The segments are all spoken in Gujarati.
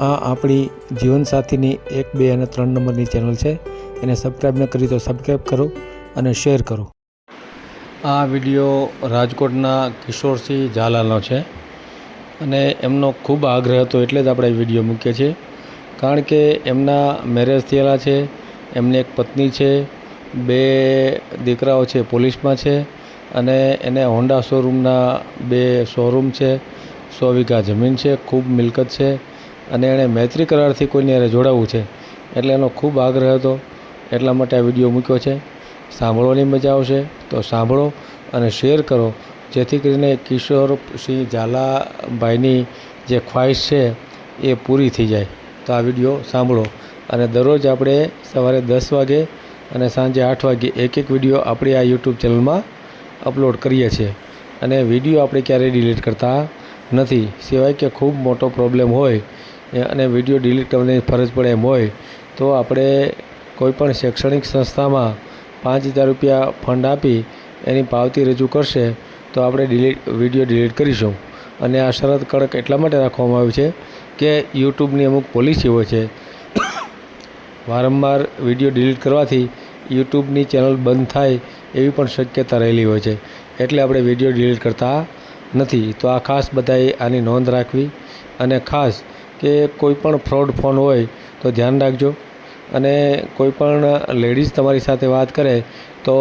આ આપણી જીવનસાથીની એક, બે અને ત્રણ નંબરની ચેનલ છે. એને સબસ્ક્રાઈબ ન કરી તો સબસ્ક્રાઈબ કરો અને શેર કરો. આ વીડિયો રાજકોટના કિશોરસિંહ ઝાલાનો છે અને એમનો ખૂબ આગ્રહ હતો એટલે જ આપણે વીડિયો મૂકીએ છીએ. કારણ કે એમના મેરેજ થયેલા છે, એમની એક પત્ની છે, બે દીકરાઓ છે, પોલીસમાં છે અને એને હોન્ડા શોરૂમના બે શોરૂમ છે, સો વીઘા જમીન છે, ખૂબ મિલકત છે. અને એણે મૈત્રી કરારથી કોઈની હારે જોડાવવું છે, એટલે એનો ખૂબ આગ્રહ હતો. એટલા માટે આ વીડિયો મૂક્યો છે. સાંભળવાની મજા આવશે તો સાંભળો અને શેર કરો, જેથી કરીને કિશોરસિંહ ઝાલાભાઈની જે ખ્વાહિશ છે એ પૂરી થઈ જાય. તો આ વીડિયો સાંભળો અને દરરોજ આપણે સવારે દસ વાગે અને સાંજે આઠ વાગે એક એક વીડિયો આપણે આ યુટ્યુબ ચેનલમાં અપલોડ કરીએ છીએ. અને વીડિયો આપણે ક્યારેય ડિલીટ કરતા નથી. સિવાય કે ખૂબ મોટો પ્રોબ્લેમ હોય અને વીડિયો ડિલીટ કરવાની ફરજ પડે એમ હોય, તો આપણે કોઈપણ શૈક્ષણિક સંસ્થામાં પાંચ હજાર રૂપિયા ફંડ આપી એની પાવતી રજૂ કરશે, તો આપણે ડિલીટ, વીડિયો ડિલીટ કરીશું. અને આ શરત કડક એટલા માટે રાખવામાં આવી છે કે યુટ્યુબની અમુક પોલિસી હોય છે. વારંવાર વીડિયો ડિલીટ કરવાથી યુટ્યુબની ચેનલ બંધ થાય એવી પણ શક્યતા રહેલી હોય છે. એટલે આપણે વીડિયો ડિલીટ કરતા નથી. તો આ ખાસ બધાએ આની નોંધ રાખવી અને ખાસ કે કોઈ પણ ફ્રોડ ફોન હોય તો ધ્યાન રાખજો. અને કોઈ પણ લેડીઝ તમારી સાથે વાત કરે તો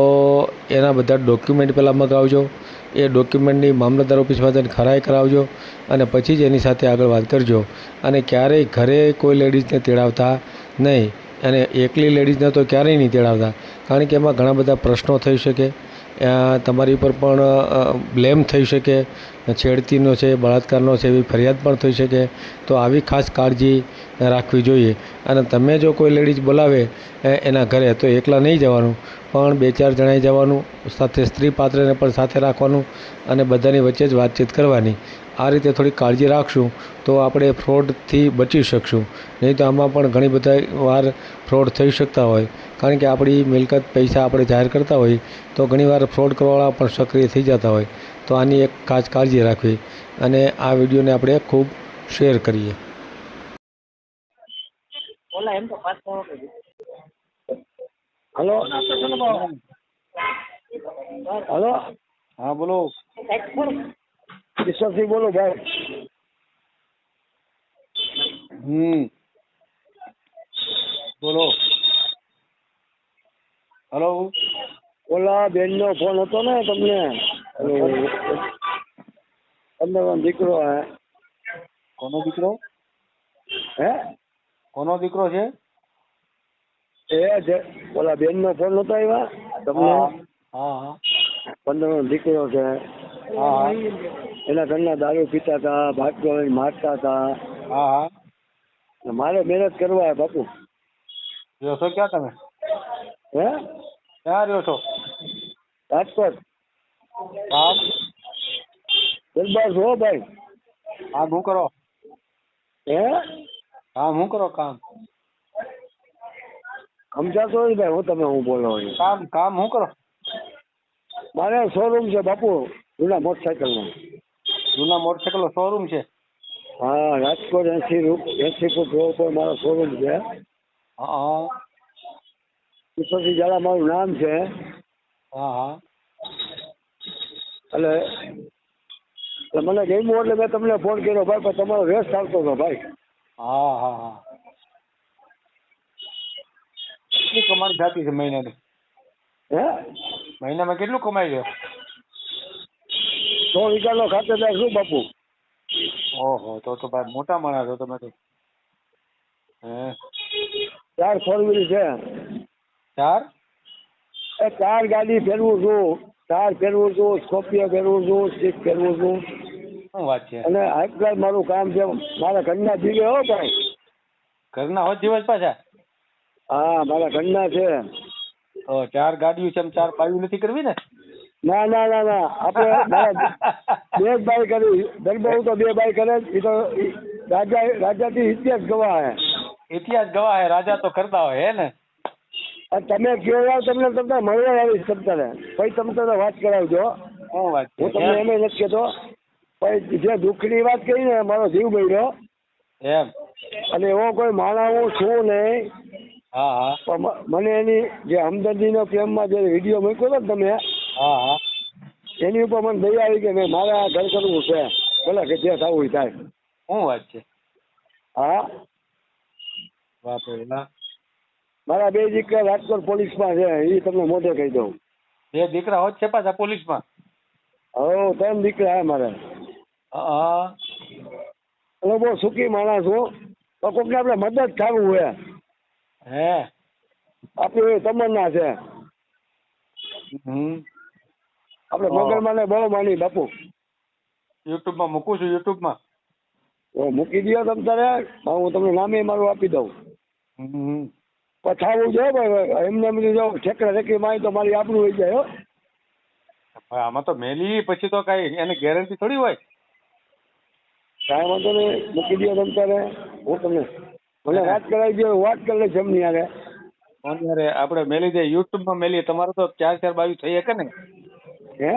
એના બધા ડોક્યુમેન્ટ પહેલાં મગાવજો. એ ડોક્યુમેન્ટની મામલતદાર ઓફિસમાં જઈને ખરાઈ કરાવજો અને પછી જ એની સાથે આગળ વાત કરજો. અને ક્યારેય ઘરે કોઈ લેડીઝને તેડાવતા નહીં. અને એકલી લેડીઝને તો ક્યારેય નહીં તેડાવતા. કારણ કે એમાં ઘણા બધા પ્રશ્નો થઈ શકે. તમારી ઉપર પણ બ્લેમ થઈ શકે, છેડતીનો છે, બળાત્કારનો છે, એવી ફરિયાદ પણ થઈ શકે. તો આવી ખાસ કાળજી રાખવી જોઈએ. અને તમે જો કોઈ લેડીઝ બોલાવે એના ઘરે, તો એકલા નહીં જવાનું. પણ બે ચાર જણાએ જવાનું, સાથે સ્ત્રી પાત્રને પણ સાથે રાખવાનું અને બધાની વચ્ચે જ વાતચીત કરવાની. આ રીતે થોડી કાળજી રાખશું તો આપણે ફ્રોડથી બચી શકશું. નહીં તો આમાં પણ ઘણી બધા વાર ફ્રોડ થઈ શકતા હોય. કારણ કે આપણી મિલકત પૈસા આપણે જાહેર કરતા હોય તો ઘણીવાર ફ્રોડ કરવાવાળા પણ સક્રિય થઈ જતા હોય. તો આની એક ખાસ કાળજી રાખવી. અને આ વિડીયોને આપણે ખૂબ શેર કરીએ. હલો. હા બોલો. કિશોરસિંહ બોલો ભાઈ. હમ. બોલો. હલો. ઓલા બેનનો ફોન હતો ને તમને? તમને દીકરો હે. કોનો દીકરો? હે? કોનો દીકરો છે? એ જે ઓલા બેનનો ફોન નતો આવ્યા? તમને? હા હા. પંદર દીકરો છે. હા. એના ઘરના દારૂ પીતા હતા ભાગતો મારતા હતા હા. હા મારે મહેનત કરવા હે બાપુ. રહ્યો છો ક્યાં તમે? હે? ક્યાં રહ્યો છો? રાજકોટ. હા. દરબાર છો ભાઈ? હા શું કરો? હે? હા શું કરો કામ? સમજાતો હોય ભાઈ હું તમે હું બોલો કામ કામ શું કરો? મારે શોરૂમ છે બાપુ જૂના મોટરસાયકલનો જૂના મોટરસાયકલ શોરૂમ છે. હા રાજકોટ એસી એસી ફૂટ રોડ પર મારો શોરૂમ છે. હા હા. કિશોરસિંહ ઝાલા મારું નામ છે. હા હા. એટલે મને ગમ્યું એટલે મેં તમને ફોન કર્યો ભાઈ પણ તમારો વેસ્ટ આવતો હતો ભાઈ. હા હા હા. કેટલી કમાણી થતી છે મહિનાની? હે? મહિનામાં કેટલું કમાઈ લ્યો? સો વીઘાનો ખાતેદાર શું બાપુ. ઓહો તો તો ભાઈ મોટા માણસ છો તમે તો. હે? ચાર ફોર વ્હીલ છે ચાર? એ ચાર ગાડી ફેરવું છું. ચાર ફેરવું છું સ્કોર્પિયો ફેરવું છું સ્વિફ્ટ ફેરવું છું. શું વાત છે? અને હાઈક્લાસ મારું કામ છે મારા ઘરના જીવે હો ભાઈ. ઘરના હોત દિવસ પાછા? હા મારા ઘરના છે. ચાર ગાડીઓ છે એમ ચાર પાયું નથી કરવી ને? ના ના ના ના. આપણે બે જ બાઈ કરી. દરબાર તો બે ભાઈ કરે એ તો રાજા રાજાથી ઇતિહાસ ગવા હે ઇતિહાસ ગવાહ હે રાજા તો કરતા હોય હે ને? તમે કયો યાર તમને તમને મળવા આવીશ તમને. પછી તમે તમને વાત કરાવજો. હું તમને એમ? નથી કહેતો પછી જે દુઃખની વાત કરી ને મારો જીવ બન્યો. એમ? અને એવો કોઈ માણસ હું છું નહીં. હા હા. મને એની જે હમદર્દીનો પ્રેમમાં જે વીડિયો મૂક્યો હતો ને તમે હા હા. એની ઉપર મને દયા આવી કે મેં મારે આ ઘર કરવું છે. ભલે કે જે થવું હોય થાય. શું વાત છે? હા? બાપરે મારા બે દીકરા રાજકોટ પોલીસમાં છે એ તમને મોઢે કહી દઉં. બે દીકરા હોત છે પાછા પોલીસમાં? હો ત્રણ દીકરા હે મારે. હા. અને બહુ સુખી માણસ હું. તો કોકને આપણે મદદ થવું હોય. હે. આપણી તમન્ના છે. હમ. આપણે. મગરમાં ને બહુ માની બાપુ. યુટ્યુબમાં મૂકું છું યુટ્યુબમાં. ઓ મૂકી દો તમ તારે હું તમને નામે મારું આપી દઉં. પછાવું છે ભાઈ એમને એમ જો ઠેકડા ઠેકડી મારી તો મારી આપણું હોય જાય હો. આમાં તો મેલી પછી તો કઈ એની ગેરંટી થોડી હોય? કાંઈ વાંધો નહીં મૂકી દો તમ તારે. હું તમને મને વાત કરાવી દો વાત કરી લઈશ એમની યારે અત્યારે આપણે મેલી દે યુટ્યુબમાં મેલીએ તમારે તો ચાર ચાર બાજુ થઈ શકે ને? હે?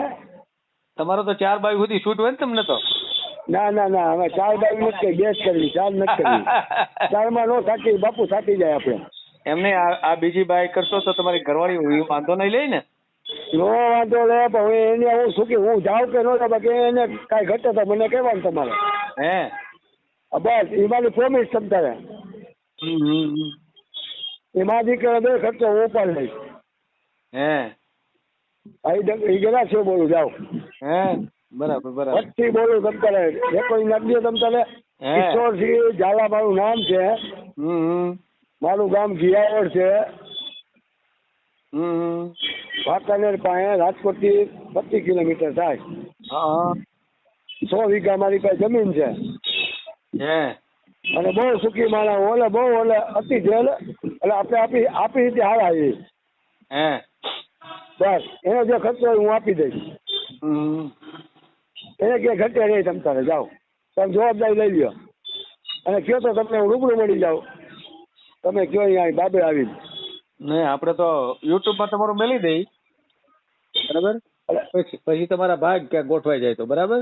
તમારો તો ચાર બાજુ સુધી શૂટ હોય ને તમને તો? ના ના ના હવે ચાર બાજુ નથી કરી બે કરવી ચાર નથી કરવી. ચારમાં નો થાકી બાપુ થાકી જાય આપણે. એમને આ બીજી બાઈ કરશો તો તમારી ઘરવાળી વાંધો નહીં લઈ ને? નો વાંધો લે પણ હવે એને હું કે હું જાઉં કે ન જાઉં બાકી એને કાંઈ ઘટે તો મને કહેવાનું તમારે. હે? બસ એ મારી પ્રોમિસ સમજાવે તારે. હમ, હમ, હમ. એ મારા દીકરા બે ખર્ચો હું પણ લઈશ. હે? આ ઈ ડ- ઈ ગેલા છે બોલું જાઓ. હે? બરાબર બરાબર. વચ્ચે બોલું તમ તારે રેકોર્ડિંગ નાખી તમ તારે કિશોરસિંહ ઝાલા મારું નામ છે. મારું ગામ ઘિયાવડ છે. વાંકાનેર પાસે રાજકોટથી પચીસ કિલોમીટર થાય. સો વીઘા મારી પાસે જમીન છે. હે? અને બહુ સુખી માણા ઓલે બહુ ઓલે અતિ જેલ. એટલે આપણે આપી આપી રીતે હારા હે? બસ. એનો જે ખર્ચો હોય હું આપી દઈશ. એને ક્યાંય ઘટે નહીં તમ તારે જાઓ. તમે જવાબદારી લઈ લ્યો. અને કયો તો તમને હું રૂબરૂ મળી જાઉં. તમે કયો અહીંયા બાબે આવી નહીં આપણે તો યુટ્યુબમાં તમારું મેલી દઈ. બરાબર? પછી પછી તમારા ભાગ ક્યાં ગોઠવાઈ જાય તો બરાબર?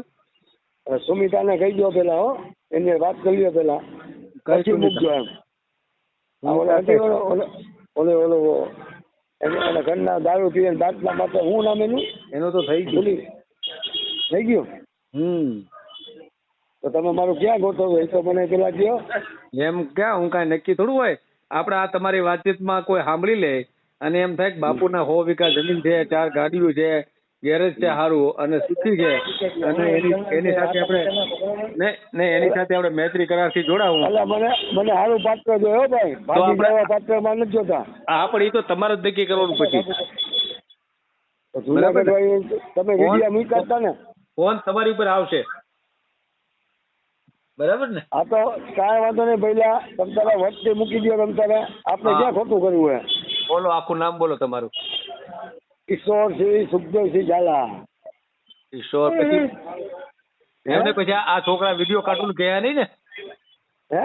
સુમિતાને કહી દો પેલા હો. એને વાત કરી લ્યો પેલા. પછી મૂકજો એમ. ઓલો ઓલો ઓલો એને ઘરના દારૂ પીએ દાંતના માટે હું નામ એનું? એનો તો થઈ ગયું. થઈ ગયું? હમ. તો તમે મારું ક્યાં ગોઠવો? એ તો મને પેલા કહો. એમ ક્યાં? હું કાંઈ નક્કી થોડું હોય? આપણે આ તમારી વાતચીતમાં કોઈ સાંભળી લે. અને એમ થાય કે બાપુના હો વીઘા જમીન છે ચાર ગાડીઓ છે ગેરેજ છે સારું અને સુખી છે. અને એની એની સાથે આપણે ને ને એની સાથે આપણે મૈત્રી કરારથી જોડાવું. એટલે મને મને સારું પાત્ર જોયો ભાઈ. આપણે- જેવા પાત્રમાં નથી જોતા. હા પણ એ તો તમારે જ નક્કી કરવાનું પછી. જુનાગઢ વાળી તમે વીડિયો મૂક્યા કરતા ને? ફોન તમારી ઉપર આવશે. બરાબર ને? આ તો કાંઈ વાંધો નહીં પહેલા તમ તારે વચ્ચે મૂકી દો તમ તારે. આપણે. ક્યાં ખોટું કરવું હે? બોલો આખું નામ બોલો તમારું. કિશોરસિંહ સુખદેવસિંહ ઝાલા કિશોર પછી એમને પછી આ- આ છોકરા વીડિયો કાઢવાનું ગયા નહીં ને હે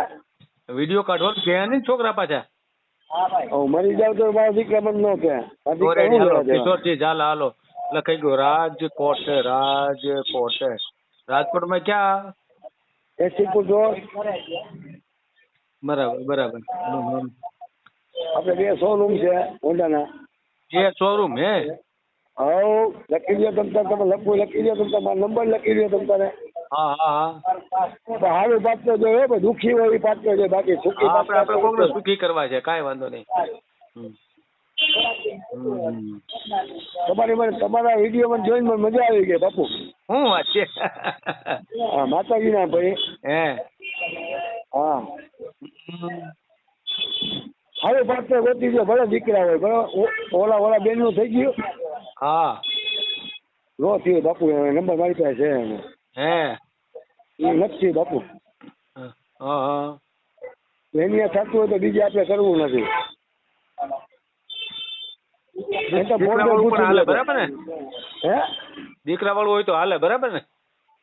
વીડિયો કાઢવાનું ગયા નહીં ને છોકરા પાછા હું મરી જાવ તો મારા દીકરા મને ન કે મારા તો દીકરા રેડી હું હાલો લેવા દેવા? કિશોરજી ઝાલા હાલો લખાઈ ગયું રાજકોટ રાજકોટ રાજકોટમાં ક્યાં એસી ફૂટ રોડ બરાબર બરાબર હમ, હમ. આપણે બે શોરૂમ છે હોન્ડાના એ શોરૂમ હે. હવ લખી દો તમતા તમે લખવું લખી દો તમ તારે મારો નંબર લખી દો તમ તારે. હા હા હા. સારું પાત્ર જોઈએ ભાઈ દુઃખી હોય એ પાત્ર છે બાકી સુખી આપણે આપણે કોકને સુખી કરવા છે કાંઈ વાંધો નહીં. તમારી મને તમારા વીડિયો મને જોઈને મને મજા આવી ગઈ બાપુ. હું વાત છે? હા માતાજીના ભાઈ. હે હા. પાત્ર ગોતી દો ભલે દીકરા હોય બરાબર ઓલા ઓલા બેનનું થઈ ગયું. હા. નો થયો બાપુ નંબર મારી પાસે છે એનો. હે. એ નથી બાપુ. હા હા. એની થતું હોય તો બીજે આપણે કરવું નથી. દીકરા વાળું પણ પૂછી હાલે લો તો. બરાબર ને? હે? દીકરા વાળું હોય તો હાલે બરાબર ને?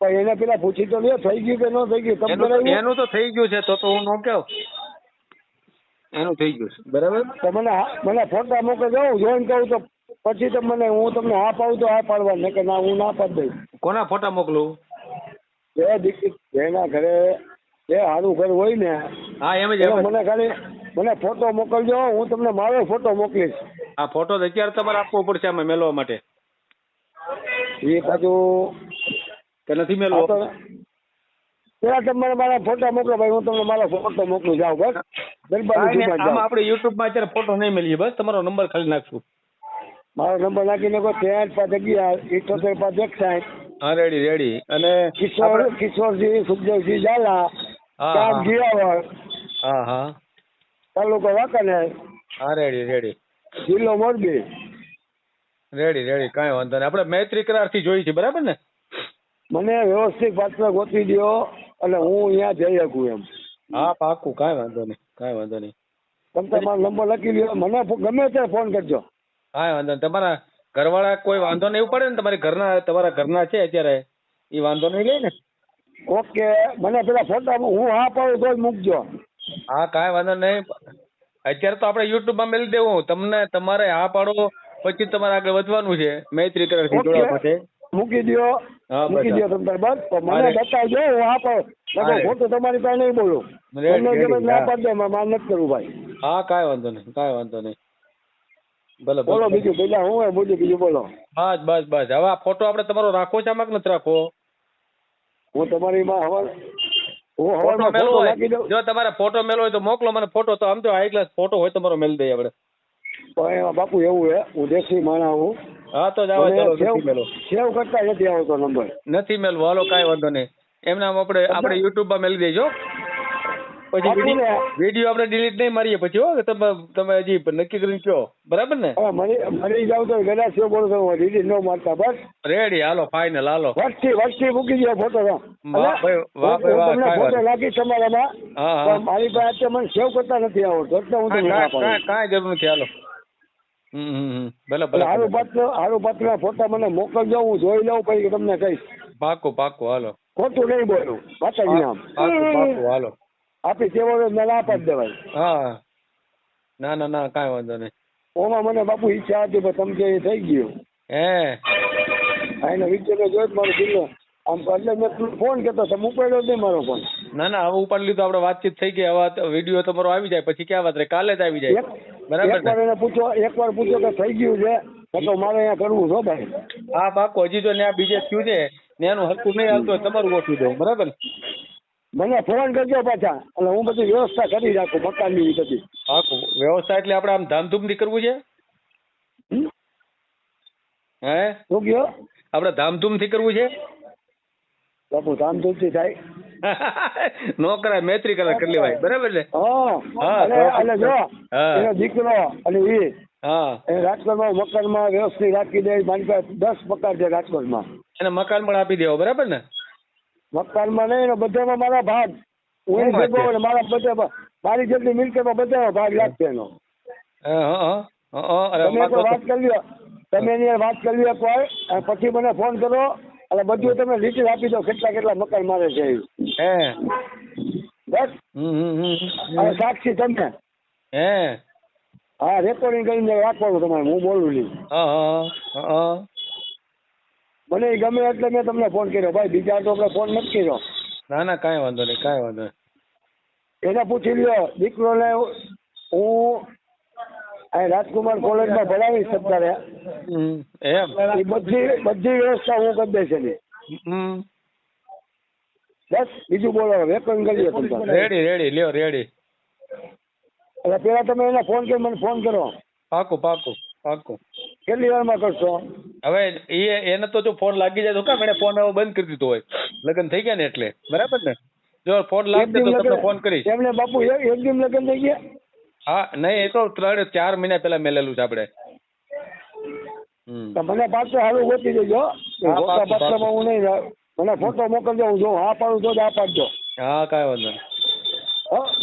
પણ એને પેલા પૂછી તો લ્યો થઈ ગયું કે ન થઈ ગયું એનું તો-? થઈ ગયું છે તો તો હું નો કહું એનું થઈ ગયું છે. બરાબર? તો મને ફોટા મોકલજો હું જોઈન કરું તો પછી તો મને હું તમને હા પાડું તો હા પાડવા ને કે ના હું ના પાડી દઈશ. કોના ફોટા મોકલું? જે દીકરી જેના ઘરે જે સારું ઘર હોય ને હા એમ જ મને ખાલી મને ફોટો મોકલજો હું તમને મારો ફોટો મોકલીશ. આ ફોટો તો અત્યારે તમારે આપવો પડશે આમાં મેળવવા માટે. એ પાછું કે નથી મેળવો પેલા તમે મારા ફોટા મોકલો ભાઈ હું તમને મારા ફોટો મોકલું જાઉં બસ. કાંઈ આમાં આપણે યુટ્યુબમાં અત્યારે ફોટો નહીં મળીએ બસ તમારો નંબર ખાલી નાખશું. મારો નંબર નાખીને નાખો ત્રેસઠ પાંચ અગિયાર ઇઠોતેર પાંચ સાહેબ હા રેડી રેડી અને કિશોર કિશોરજી સુખદેવસિંહ ઝાલા ગામ હા. હા હા. તાલુકો વાંકાનેર. હા રેડી રેડી જિલ્લો મોરબી. રેડી રેડી કાંઈ વાંધો નહીં. આપણે મૈત્રી કરારથી જોઈ છે બરાબર ને? મને વ્યવસ્થિત પાત્ર ગોતી દો અને હું અહીંયા જઈ શકું એમ. હા પાકું કાંઈ વાંધો નહીં. કાંઈ વાંધો નહીં. તમે તમારો નંબર લખી લ્યો મને ગમે ત્યારે ફોન કરજો. કાંઈ વાંધો નહીં. તમારા ઘરવાળા કોઈ વાંધો નહીં પડે ને? તમારી ઘરના તમારા ઘરના છે અત્યારે? એ વાંધો નહીં લે ને? ઓકે મને પેલા ફોટા હું હા પાડું તો જ મૂકજો. હા કાંઈ વાંધો નહીં. અત્યારે તો આપણે યુટ્યુબમાં મેલી દેવું. તમને તમારે હા પાડો પછી તમારે આગળ વધવાનું છે. મૈત્રી કરારથી ઓકે. જોડવા માટે. મૂકી દો હા, મૂકી. દો તમે બસ મને બતાવજો હું રે. ખોટું તમારી પાસે નહીં બોલું. તમને ગમે ના હા. પાડી દે નથી કરવું ભાઈ. હા કાંઈ વાંધો નહીં કાંઈ વાંધો નહીં. ભલે બોલો બીજું પેલા હું બોલું બીજું બોલો. બસ બસ બસ. હવે આ ફોટો આપણે તમારો રાખો છે આમાં નથી રાખો હું તમારી માં હવાર હું ફોટો હવારમાં મેળવો જો તમારે ફોટો મેળવો હોય તો મોકલો મને ફોટો. તો આમ તો હાઈ ક્લાસ ફોટો હોય તમારો મેળ દઈએ આપણે. પણ એમાં બાપુ એવું હે હું દેશી માણા હું. હા તો જાવ ચલો નથી મેલો. સેવ કરતા નથી આવતો નંબર. નથી મેલવો હાલો કાંઈ વાંધો નહીં. એમના આપણે આપણે યુટ્યુબમાં મેલી દેજો. પછી વીડિયો આપણે ડિલીટ નહીં મારીએ પછી હો તમે તમે હજી નક્કી કરીને કયો બરાબર ને? મરી જાવ તો ગડા સેવ બોલો છો રીડી ન મારતા બસ. રેડી હાલો ફાઇનલ હાલો. વર્ષથી વર્ષથી મૂકી દો ફોટો વાહ ભાઈ, વાહ ભાઈ, વાહ, ફોટો લાગી તમારામાં. મારી પાસે મને સેવ કરતા નથી આવડતો એટલે હું તમને કાંઈ જરૂર નથી હાલો. ભલે પાત્ર ફોટા મને મોકલજો હું જોઈ લઉં પછી તમને કહીશ. પાકું પાકું હાલો. ખોટું નહીં બોલું માતાજી નામ. પાકું પાકું હાલો. આપી તેવો મેં પાડી દેવાય. હા. ના ના ના કાંઈ વાંધો નહીં. ઓમાં મને બાપુ ઈચ્છા હતી પણ તમે એ થઈ ગયું. હે? આ વિચાર જોયો મારો જિલ્લો આમ એટલે મેં ફોન કરતો તમે ઉપાડ્યો નહીં મારો ફોન. ના ના હવે ઉપાડી લીધો આપણે વાતચીત થઈ ગઈ હવે વીડિયો તમારો આવી જાય પછી ક્યાં વાત રે કાલે જ આવી જાય. બરાબર એને પૂછો એકવાર પૂછો કે થઈ ગયું છે તો મારે અહીંયા કરવું છો ભાઈ. હા પાકો હજી તો ત્યાં બીજે થયું છે ને એનું હરકું નહીં હાલતું તમારું ગોઠવી દઉં બરાબર મને ફોન કરજો પાછા એટલે હું બધી વ્યવસ્થા કરી રાખું મકાનની બધી. પાકું વ્યવસ્થા એટલે આપણે આમ ધામધૂમથી કરવું છે? હે? શું કયો આપણે ધામધૂમથી કરવું છે? બાપુ ધામધૂમથી થાય. નો કરાય મૈત્રી કરાય કરી લેવાય બરાબર ને અને જો. એનો દીકરો અને એ હા. એ રાજકોટમાં મકાનમાં વ્યવસ્થિત રાખી દે મારી પાસે દસ મકાન છે રાજકોટમાં. એને મકાન પણ આપી દેવો બરાબર ને? મકાનમાં નહીં બધામાં મારા ભાગ. હું એની ને મારા બધા મારી જેટલી મિલકતમાં બધામાં ભાગ લાગશે એનો. તમે વાત કરી લો તમે એની વાત કરી લો પછી મને ફોન કરો. અને બધું તમે ડિટેલ આપી દો કેટલા કેટલા મકાન મારે છે હે. બસ. સાક્ષી તમને. હે. હા રેકોર્ડિંગ કરીને રાખવાનું તમારે હું બોલું હા મને ગમે એટલે મેં તમને ફોન કર્યો. ભાઈ બીજા તો આપણે ફોન નથી કર્યો. ના ના કાંઈ વાંધો નહીં કાંઈ વાંધો નહીં. એને પૂછી લ્યો દીકરોને હું અહીં રાજકુમાર કોલેજમાં ભણાવીશ અત્યારે. એમ. એ બધી બધી વ્યવસ્થા હું કરી દઈશ એની. બસ બીજું બોલો રેકોર્ડિંગ કરીએ તમે. રેડી રેડી લ્યો રેડી. એટલે પેલા તમે એને ફોન કરી મને ફોન કરો. પાકું પાકું પાકું. કેટલી વારમાં કરશો? હવે એ એને તો જો ફોન લાગી જાય તો કામ એને ફોન હવે બંધ કરી દીધો હોય. લગ્ન થઈ ગયા ને એટલે. બરાબર ને? જો ફોન લાગશે તો તમને ફોન કરીશ. એમને બાપુ એક દિન લગ્ન થઈ ગયા? હા નહીં એ તો ત્રણ ચાર મહિના પહેલા મેલેલું છે આપણે. મને પાછું સારું ગોતી દેજો. હા, નહીં મને ફોટો મોકલજો હું જોઉં. હા પાડું તો જ હા પાડજો. હા કાંઈ વાંધો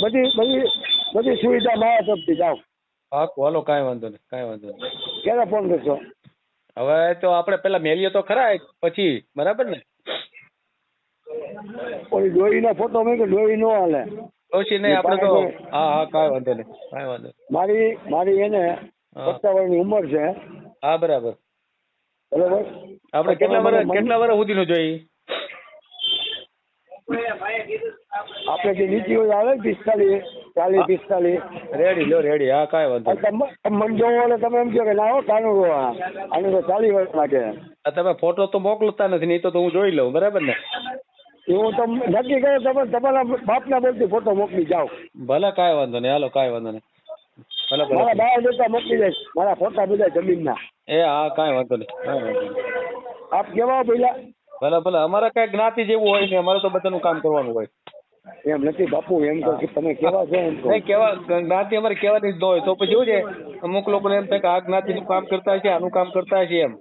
બધી બધી બધી સુવિધા મારા તરફથી જાઓ. હા હાલો કાંઈ વાંધો નહીં કાંઈ વાંધો નહીં. ક્યારે ફોન કરશો? હવે તો આપણે પેલા મેલીએ તો ખરા પછી બરાબર ને? ઓલી ડોહીનો ફોટો મેં કે ડોહી નો હાલે. પછી નહીં આપણે તો હા હા કાંઈ વાંધો નહીં કાંઈ વાંધો મારી મારી એને હા. સત્તાવનની ઉંમર છે. હા બરાબર. બરાબર? આપણે કેટલા વર્ષ કેટલા વર્ષ સુધીનું જોઈએ? આપણે જે નીતિ હોય આવે ને પિસ્તાલીસ ચાલીસ પિસ્તાલીસ. રેડી લો રેડી. હા કાંઈ વાંધો મન જોવો એટલે તમે એમ કહો કે ના હો કાનૂન રો આને તો ચાલીસ વર્ષ માટે. તમે ફોટો તો મોકલતા નથી નહીં તો હું જોઈ લઉં બરાબર ને? એવું તમે નક્કી કરો તમે તમારા બાપના બોલતી ફોટો મોકલી જાઓ. ભલે કાંઈ વાંધો નહીં હાલો કાંઈ વાંધો નહીં. ભલે મારા બાય મોકલી જાય મારા ફોટા બધા જમીનના. એ હા કાંઈ વાંધો નહીં. કાંઈ વાંધો નહીં. આપ કેવા પેલા ભલે ભલે. અમારે કઈ જ્ઞાતિ જેવું હોય ને અમારે તો બધાનું કામ કરવાનું હોય. એમ નથી બાપુ એમ કહો કે તમે કેવા છો એમ નહીં કેવા જ્ઞાતિ અમારે કહેવાની જ ન હોય. તો પછી શું છે? અમુક લોકોને એમ થાય કે આ જ્ઞાતિનું કામ કરતા છે આનું કામ કરતા છે એમ.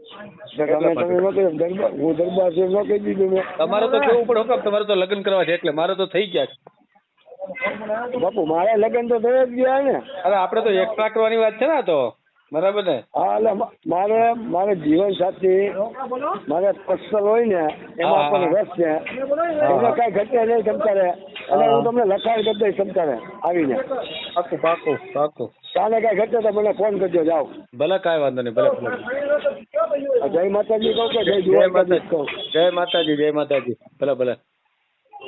તમે તમે ન કહ્યું દરબાર હું દરબાર છે ન કહી દીધું મેં. તમારે તો કેવું પડે હુકમ તમારે તો લગ્ન કરવા છે એટલે મારે તો થઈ ગયા છે. બાપુ મારા લગ્ન તો થઈ જ ગયા ને. અરે આપણે તો એકસ્ટ્રા કરવાની વાત છે ને તો. બરાબર ને? હા એટલે મારે મારે જીવન સાથી મારે પર્સનલ હોય ને એમાં પણ હા. રસ છે. એમાં કઈ ઘટે નહીં ક્ષમતારે અને હું. તમને લખાણ કરી દઈશ ક્ષમતારે આવીને. પાકું પાકું પાકું. કાલે કઈ ઘટે તો મને ફોન કરજો જાઓ. ભલે કાંઈ વાંધો નહીં ભલે ભલે. જય માતાજી કહું કે જય જય માતાજી કહું. જય માતાજી જય માતાજી. ભલે ભલે.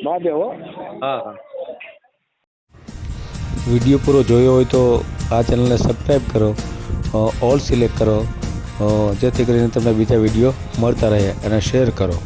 મહાદેવ હો. હા હા. વીડિયો પૂરો જોયો હોય તો આ ચેનલને સબસ્ક્રાઈબ કરો ઓલ સિલેક્ટ કરો જેથી કરીને તમને બીજા વીડિયો મળતા રહે અને શેર કરો.